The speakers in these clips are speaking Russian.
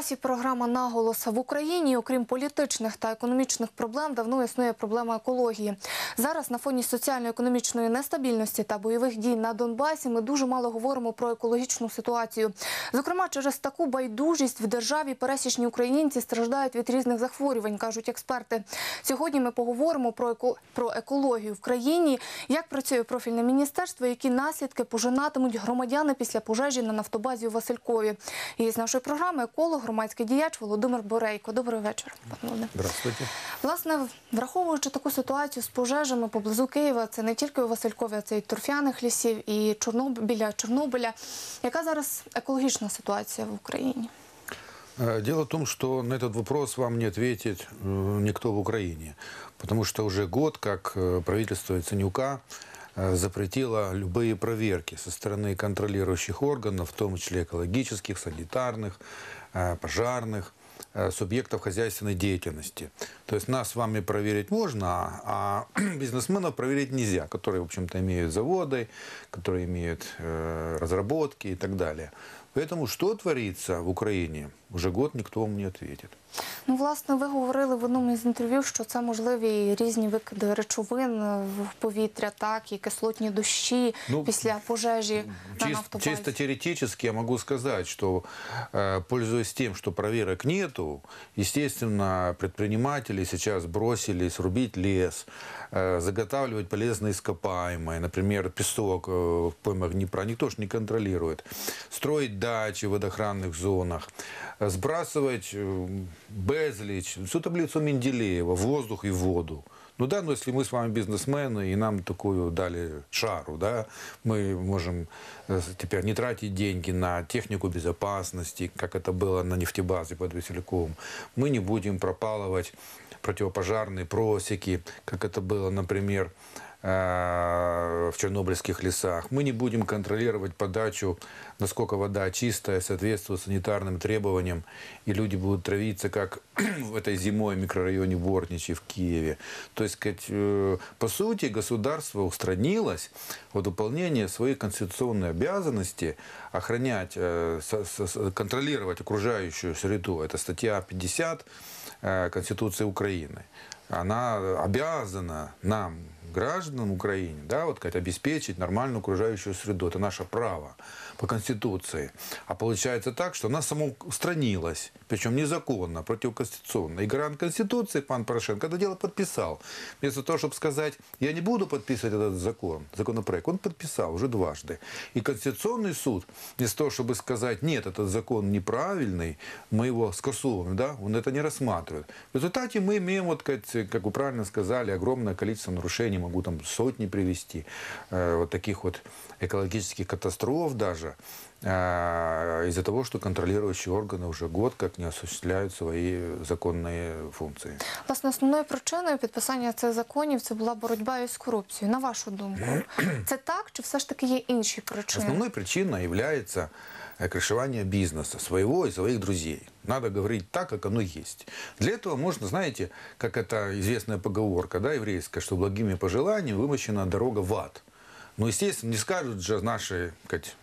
часі програма наголос в Україні, окрім політичних та економічних проблем, давно існує проблема екології. Зараз на фоні соціально-економічної нестабільності та бойових дій на Донбасі ми дуже мало говоримо про екологічну ситуацію. Зокрема, через таку байдужість в державі пересічні українці страждають від різних захворювань, кажуть експерти. Сьогодні ми поговоримо про еко... про екологію в країні, як працює профільне міністерство, які наслідки пожинатимуть громадяни після пожежі на нафтобазі у Василькові. І з нашої програми еколог, громадський діяч Володимир Борейко. Добрий вечір, пане Володимире. Здравствуйте. Власне, враховуючи таку ситуацію з пожежами поблизу Києва, це не тільки у Василькові, а це і торфяних лісів, і Чорноб... біля Чорнобиля. Яка зараз екологічна ситуація в Україні? Э, Дело в том, что на этот вопрос вам не ответит э, никто в Украине, потому что уже год, как э, правительство Яценюка э, запретило любые проверки со стороны контролирующих органов, в том числе экологических, санитарных, э, пожарных, э, субъектов хозяйственной деятельности. То есть нас с вами проверить можно, а бизнесменов проверить нельзя, которые, в общем-то, имеют заводы, которые имеют э, разработки и так далее. Поэтому что творится в Украине, уже год никто вам не ответит. Ну, власне, ви говорили в одному із інтерв'ю, що це можливі різні викиди речовин в повітря, так і кислотні дощі Ну, після пожежі на Чис- нафтобазі. чисто теоретически я могу сказать, что э, пользуясь тем, что проверок нету, естественно, предприниматели сейчас бросились рубить лес, э, заготавливать полезные ископаемые, например, песок э, в поймах Днепра, никто же не контролирует, строить дачи в водохранных зонах, э, сбрасывать э, безлич, всю таблицу Менделеева воздух и воду. Ну да, но если мы с вами бизнесмены, и нам такую дали шару, да, мы можем э, теперь не тратить деньги на технику безопасности, как это было на нефтебазе под Васильковым. Мы не будем пропалывать противопожарные просеки, как это было, например, в чернобыльских лесах. Мы не будем контролировать подачу, насколько вода чистая, соответствует санитарным требованиям, и люди будут травиться, как в этой зимой микрорайоне Бортничи в Киеве. То есть, э, по сути, государство устранилось в выполнении своей конституционной обязанности охранять, э, контролировать окружающую среду. Это статья 50 э, Конституции Украины. Она обязана нам, гражданам Украины, да, вот, сказать, обеспечить нормальную окружающую среду. Это наше право по Конституции. А получается так, что она самоустранилась, причем незаконно, противоконституционно. И гарант Конституции, пан Порошенко, это дело подписал. Вместо того, чтобы сказать, я не буду подписывать этот закон, законопроект, он подписал уже дважды. И Конституционный суд, вместо того, чтобы сказать, нет, этот закон неправильный, мы его скасовываем, да, он это не рассматривает. В результате мы имеем, вот, как, как вы правильно сказали, огромное количество нарушений, могу там сотни привести, э, вот таких вот экологических катастроф даже, э, из-за того, что контролирующие органы уже год как не осуществляют свои законные функции. Власне, основною причиною підписання цих законів це була боротьба із корупцією. На вашу думку, це так чи все ж таки є інші причини? Основной причиной является э, крышевание бизнеса своего и своих друзей. Надо говорить так, как оно есть. Для этого можно, знаете, как это известная поговорка, да, еврейская, что благими пожеланиями вымощена дорога в ад. Ну, естественно, не скажут же наши, сказать,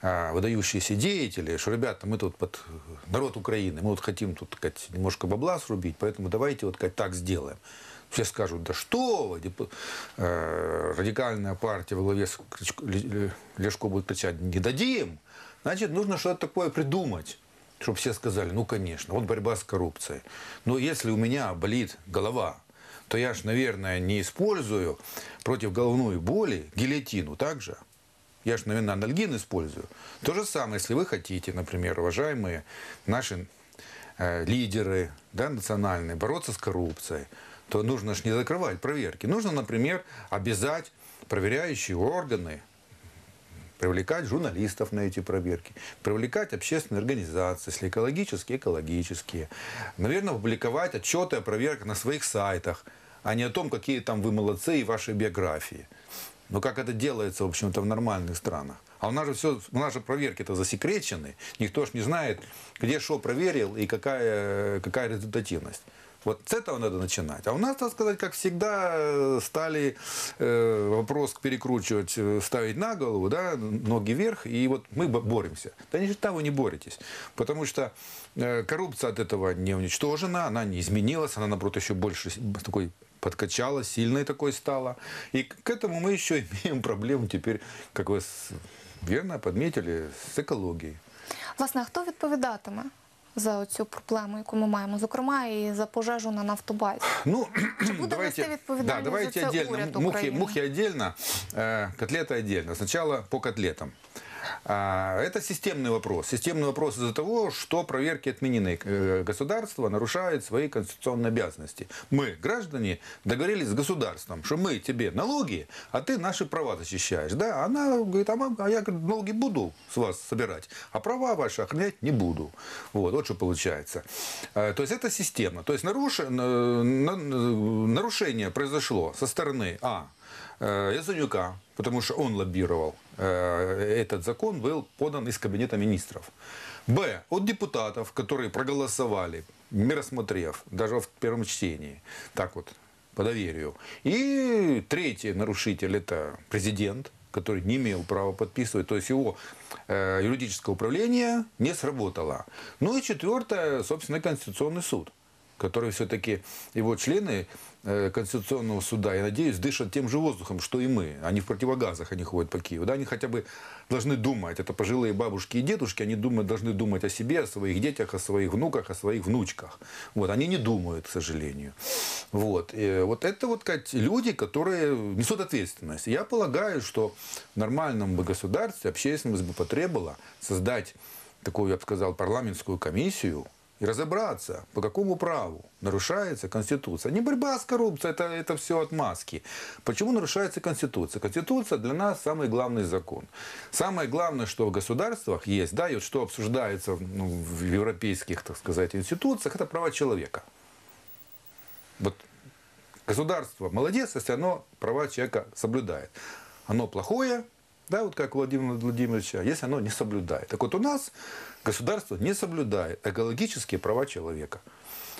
а, выдающиеся деятели, что, ребята, мы тут под народ Украины, мы вот хотим тут, сказать, немножко бабла срубить, поэтому давайте вот сказать, так сделаем. Все скажут, да что вы, деп- э, радикальная партия во главе с Лешко будет кричать, не дадим. Значит, нужно что-то такое придумать, чтобы все сказали, ну, конечно, вот борьба с коррупцией. Но если у меня болит голова, то я ж, наверное, не использую против головной боли гильотину, так же? Я же, наверное, анальгин использую. То же самое, если вы хотите, например, уважаемые наши э, лидеры да, национальные, бороться с коррупцией, то нужно же не закрывать проверки. Нужно, например, обязать проверяющие органы привлекать журналистов на эти проверки, привлекать общественные организации, если экологические, экологические. Наверное, публиковать отчеты о проверках на своих сайтах, а не о том, какие там вы молодцы и ваши биографии. Но как это делается, в общем-то, в нормальных странах. А у нас же все, у нас же проверки-то засекречены. Никто ж не знает, где что проверил и какая, какая результативность. Вот с этого надо начинать. А у нас, так сказать, как всегда, э, стали э, вопрос перекручивать, э, ставить на голову, да, ноги вверх, и вот мы бо- боремся. Да ни черта вы не боретесь. Потому что э, коррупция от этого не уничтожена, она не изменилась, она, наоборот, еще больше такой подкачала, сильной такой стала. И к этому мы еще имеем проблему теперь, как вы верно подметили, с экологией. Власне, а хто відповідатиме за цю проблему, яку ми маємо, зокрема і за пожежу на нафтобазі? Ну, Чи буде давайте, нести відповідальність да, давайте за це отдельно. уряд Мухи, України? мухи отдельно, э, котлеты отдельно. Сначала по котлетам. А, Это системный вопрос. Системный вопрос из-за того, что проверки отменены. Э, Государство нарушает свои конституционные обязанности. Мы, граждане, договорились с государством, что мы тебе налоги, а ты наши права защищаешь. Да? Она говорит, а, а я говорит, налоги буду с вас собирать, а права ваши охранять не буду. Вот, вот что получается. Э, То есть это система. То есть наруш- на- на- нарушение произошло со стороны А. э, Яценюка, потому что он лоббировал. Э, Этот закон был подан из Кабинета министров. Б. От депутатов, которые проголосовали, не рассмотрев, даже в первом чтении. Так вот, по доверию. И третий нарушитель – это президент, который не имел права подписывать. То есть его э, юридическое управление не сработало. Ну и четвертое, собственно, Конституционный суд который все-таки его члены э, Конституционного суда, я надеюсь, дышат тем же воздухом, что и мы. Они в противогазах, они ходят по Киеву. Да, они хотя бы должны думать. Это пожилые бабушки и дедушки, они думают, должны думать о себе, о своих детях, о своих внуках, о своих внучках. Вот, они не думают, к сожалению. Вот, И вот это вот как люди, которые несут ответственность. Я полагаю, что в нормальном бы государстве общественность бы потребовала создать такую, я бы сказал, парламентскую комиссию, и разобраться, по какому праву нарушается Конституция. Не борьба с коррупцией, это, это все отмазки. Почему нарушается Конституция? Конституция для нас самый главный закон. Самое главное, что в государствах есть, да, и вот что обсуждается ну, в европейских, так сказать, институциях, это права человека. Вот государство молодец, если оно права человека соблюдает. Оно плохое, да, вот как Владимир Владимировича, если оно не соблюдает. Так вот у нас государство не соблюдает экологические права человека.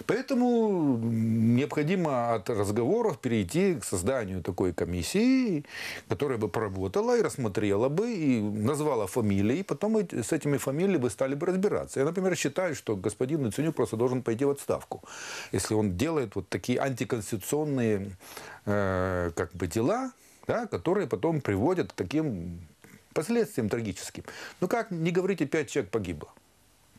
Поэтому необходимо от разговоров перейти к созданию такой комиссии, которая бы поработала и рассмотрела бы, и назвала фамилии, и потом с этими фамилиями бы стали бы разбираться. Я, например, считаю, что господин Яценюк просто должен пойти в отставку, если он делает вот такие антиконституционные э, как бы дела, да, которые потом приводят к таким последствиям трагическим. Ну как не говорите, пять человек погибло.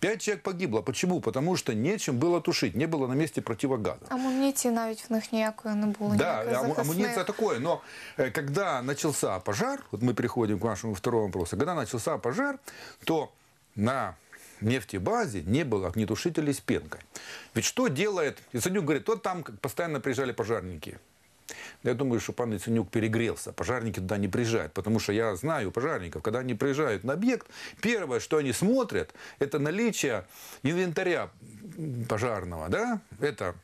Пять человек погибло. Почему? Потому что нечем было тушить, не было на месте противогаза. Амуніції навіть в них ніякої не було. Да, ніяких аму- захисних. амуниция такое, но э, когда начался пожар, вот мы переходим к вашему второму вопросу, когда начался пожар, то на нефтебазе не было огнетушителей с пенкой. Ведь что делает, Яценюк говорит, вот там как постоянно приезжали пожарники. Я думаю, что пан Яценюк перегрелся. Пожарники туда не приезжают. Потому что я знаю пожарников, когда они приезжают на объект, первое, что они смотрят, это наличие инвентаря пожарного. Да? Это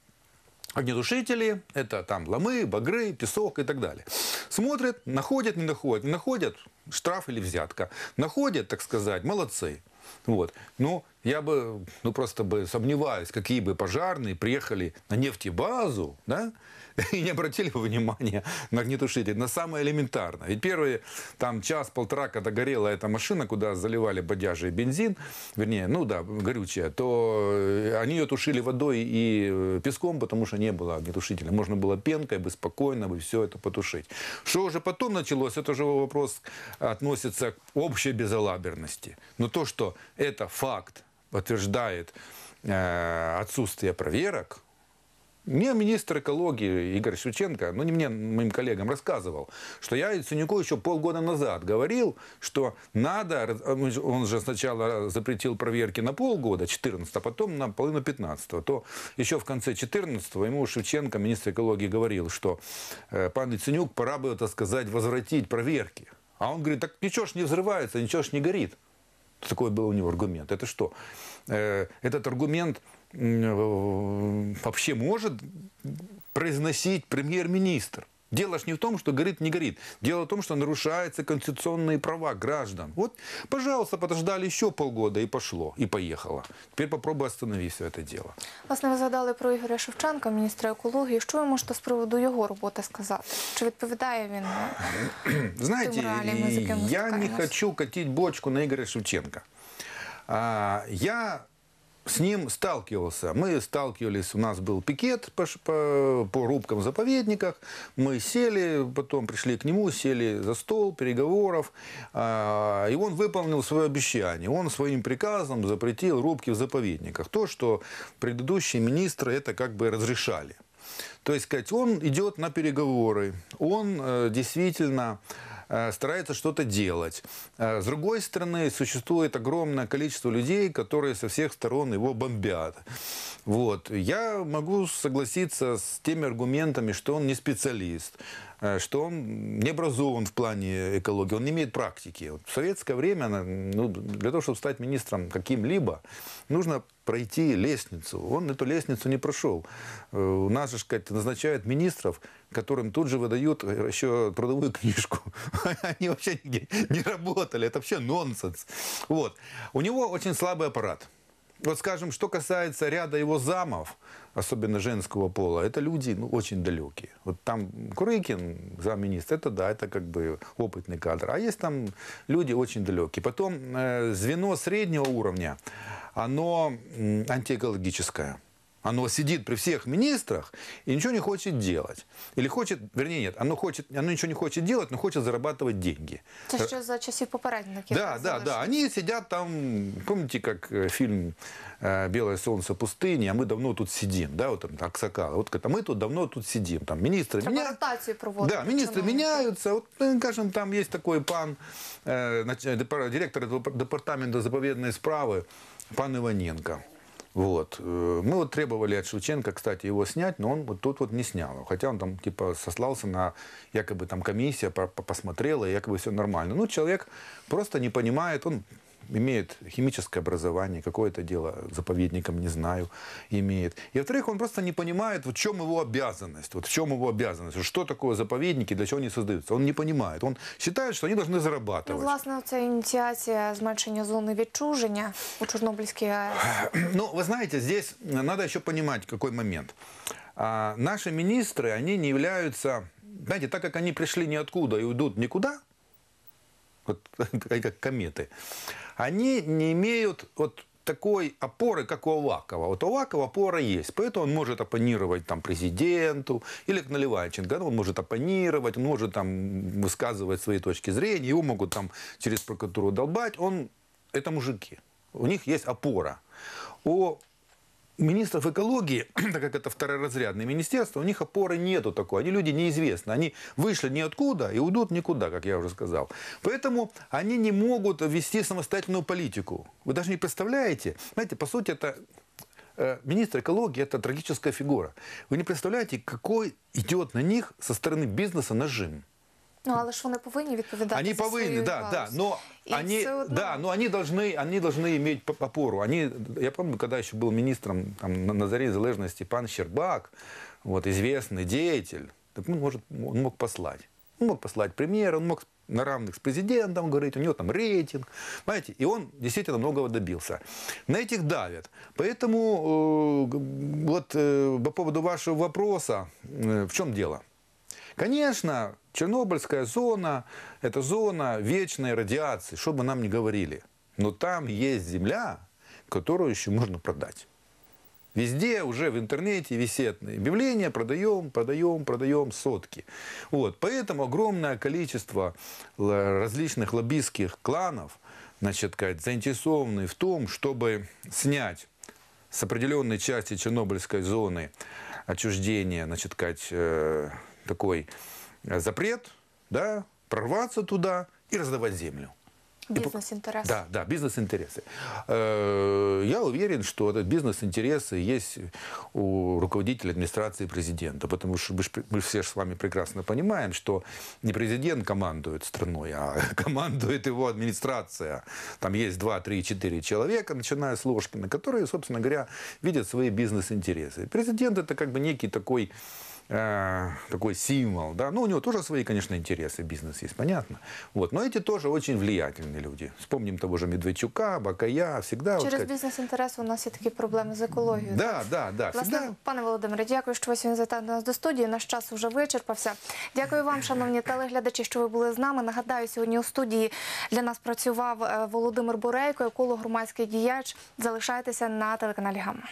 огнетушители, это там ломы, багры, песок и так далее. Смотрят, находят, не находят. Не находят, штраф или взятка. Находят, так сказать, молодцы. Вот. Ну, я бы, ну просто бы сомневаюсь, какие бы пожарные приехали на нефтебазу, да, и не обратили бы внимания на огнетушитель, на самое элементарное. Ведь первые там час-полтора, когда горела эта машина, куда заливали бодяжий бензин, вернее, ну да, горючее, то э, они ее тушили водой и э, песком, потому что не было огнетушителя. Можно было пенкой бы спокойно бы все это потушить. Что уже потом началось, это уже вопрос относится к общей безалаберности. Но то, что это факт, подтверждает э, отсутствие проверок, мне министр экологии Игорь Шевченко, ну не мне, моим коллегам рассказывал, что я Яценюку еще полгода назад говорил, что надо, раз- он же- сначала запретил проверки на полгода, 14, а потом на половину 15, то еще в конце 14 ему Шевченко, министр экологии, говорил, что э, пан Яценюк, пора бы, так сказать, возвратить проверки. А он говорит, так ничего ж не взрывается, ничего ж не горит. Такой был у него аргумент. Это что? Э, Этот аргумент э, вообще может произносить премьер-министр. Дело ж не в том, что горит, не горит. Дело в том, что нарушаются конституционные права граждан. Вот, пожалуйста, подождали еще полгода и пошло, и поехало. Теперь попробуй остановить все это дело. Власне, ви згадали про Ігоря Шевченка, міністра екології. Що ви можете з приводу його роботи сказати? Чи відповідає він? Знаете, реалиям, с якими ми я не стикаємось. хочу катить бочку на Игоря Шевченко. А, я с ним сталкивался. Мы сталкивались, у нас был пикет по, по, по рубкам в заповедниках. Мы сели, потом пришли к нему, сели за стол переговоров. А, и он выполнил свое обещание. Он своим приказом запретил рубки в заповедниках. То, что предыдущие министры это как бы разрешали. То есть, сказать, он идет на переговоры, он э, действительно э, старается что-то делать. Э, С другой стороны, существует огромное количество людей, которые со всех сторон его бомбят. Вот. Я могу согласиться с теми аргументами, что он не специалист, что он не образован в плане экологии, он не имеет практики. Вот в советское время ну, для того, чтобы стать министром каким-либо, нужно пройти лестницу. Он эту лестницу не прошел. Э, У нас же, сказать, назначают министров, которым тут же выдают еще трудовую книжку. Они вообще нигде не работали. Это вообще нонсенс. Вот. У него очень слабый аппарат. Вот, скажем, что касается ряда его замов, особенно женского пола, это люди ну, очень далекие. Вот там Курыкин, замминистра, это да, это как бы опытный кадр. А есть там люди очень далекие. Потом э, звено среднего уровня, оно м, антиэкологическое. Оно сидит при всех министрах и ничего не хочет делать. Или хочет, вернее, нет, оно, хочет, оно ничего не хочет делать, но хочет зарабатывать деньги. Це ще за часів попередників. Да, да, да. Они сидят там, помните, как э, фильм э, «Белое солнце пустыни», а мы давно тут сидим, да, вот там Аксакал. Вот говорит, а мы тут давно тут сидим. Там министры Треба меняют. ротацію проводити. Да, министры чиновників. меняются. Вот, э, скажем, там есть такой пан, э, нач- депар- директор депар- департамента заповедной справы, пан Иваненко. Вот. Э, Мы вот требовали от Шевченко, кстати, его снять, но он вот тут вот не снял. Хотя он там типа сослался на якобы там комиссия по- по- посмотрела, якобы все нормально. Ну, человек просто не понимает, он имеет химическое образование, какое-то дело заповедником, не знаю, имеет. И, во-вторых, он просто не понимает, вот в чем его обязанность, вот в чем его обязанность, что такое заповедники, для чего они создаются. Он не понимает. Он считает, что они должны Ну, зарабатывать. власне, ця ініціація зменшення зони відчуження у Чорнобильській АЕС. Ну, вы знаете, здесь надо еще понимать, какой момент. А, наши министры, они не являются, знаете, так как они пришли ниоткуда и уйдут никуда, вот как кометы, они не имеют вот такой опоры, как у Авакова. Вот у Авакова опора есть, поэтому он может оппонировать там, президенту или к Наливайченко. Ну, Он может оппонировать, он может там, высказывать свои точки зрения, его могут там через прокуратуру долбать. Он, это мужики. У них есть опора. У министров экологии, так как это второразрядное министерство, у них опоры нету такой. Они люди неизвестны. Они вышли ниоткуда и уйдут никуда, как я уже сказал. Поэтому они не могут вести самостоятельную политику. Вы даже не представляете. Знаете, по сути, это э, министр экологии – это трагическая фигура. Вы не представляете, какой идет на них со стороны бизнеса нажим. Ну, але ж вони повинні відповідати Они за повинны, свою да, да, галузь. но И они, всё одно- да, но они должны, они должны иметь п- опору. Они, я помню, когда еще был министром там, на, на заре залежности пан Щербак, вот, известный деятель, так он, может, он мог послать. Он мог послать премьера, он мог на равных с президентом говорить, у него там рейтинг, понимаете, и он действительно многого добился. На этих давят. Поэтому э, г- вот э, по поводу вашего вопроса, э, в чем дело? Конечно, Чернобыльская зона – это зона вечной радиации, что бы нам ни говорили. Но там есть земля, которую еще можно продать. Везде уже в интернете висят объявления, продаем, продаем, продаем сотки. Вот. Поэтому огромное количество л- различных лоббистских кланов значит, заинтересованы в том, чтобы снять с определенной части Чернобыльской зоны отчуждения, значит, сказать, э, такой э, запрет, да, прорваться туда и раздавать землю. Бізнес-інтерес. Да, да, бизнес-интересы. Э, Я уверен, что этот бизнес-интересы есть у руководителя администрации президента, потому что мы, все с вами прекрасно понимаем, что не президент командует страной, а командует его администрация. Там есть 2, 3, 4 человека, начиная с Ложкина, которые, собственно говоря, видят свои бизнес-интересы. Президент это как бы некий такой э, такой символ, да, ну, у него тоже свои, конечно, интересы, бизнес есть, понятно, вот, но эти тоже очень влиятельные люди. Вспомним того же Медведчука, Бакая, всегда... вот Через как- бізнес-інтерес у нас є такі проблеми з екологією. Да, да, да, Власне, всегда пане Володимире, дякую, що ви сьогодні завітали до нас до студії. Наш час вже вичерпався. Дякую вам, шановні телеглядачі, що ви були з нами. Нагадаю, сьогодні у студії для нас працював е, Володимир Борейко, еколог, громадський діяч. Залишайтеся на телеканалі Гамма.